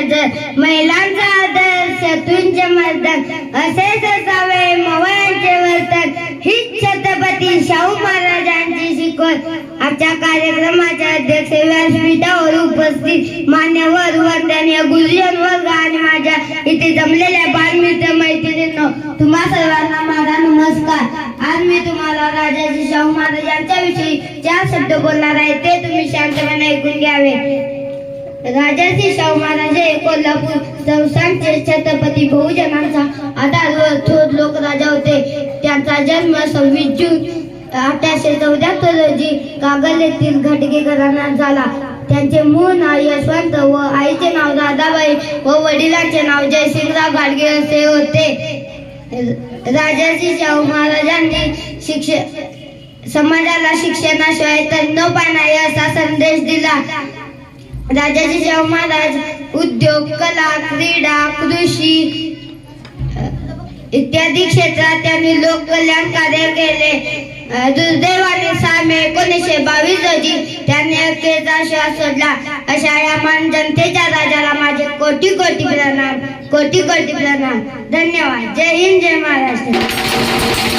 नजर महिलांचा आदर शत्रूंचे मर्दन असेच असावे मवयांचे वर्तन. हीच छत्रपती शाहू महाराजांची शिकवण. आजच्या कार्यक्रमाच्या अध्यक्ष व्यासपीठावर उपस्थित मान्यवर वंदनीय गुरुजन वर्ग आणि माझ्या इथे जमलेल्या बालमित्र मैत्रिणींनो तुम्हा सर्वांना माझा नमस्कार. आज मी तुम्हाला राजाजी शाहू महाराज यांच्याविषयी चार शब्द बोलणार आहे ते तुम्ही शांतपणे ऐकून घ्यावे. राजाजी शाहू महाराज हे कोल्हापूर संस्थानचे छत्रपती बहुजनांचा आधार व थोर लोकराजा होते. त्यांचा जन्म सव्वीस जून अठराशे चौऱ्याहत्तर रोजी कागल येथील घाटगे घराण्यात झाला. त्यांचे मूळ नाव यशवंत व आईचे नाव दादाबाई व वडिलांचे नाव जयसिंगराव गाडगे असे होते. राजाजी शाहू महाराजांनी शिक्षण समाजाला शिक्षणाशिवाय तज्ञोपाय नाही असा संदेश दिला. राजाजी शाहू महाराज उद्योग कला क्रीडा कृषी इत्यादी क्षेत्रात त्यांनी लोककल्याण कार्य केले. दुर्दैवाने सहा मे एकोणीसशे बावीस रोजी त्यांनी अखेरचा श्वास सोडला. अशा या मान जनतेच्या राजाला माझे कोटी कोटी प्रणाम कोटी कोटी प्रणाम. धन्यवाद. जय हिंद जय महाराष्ट्र.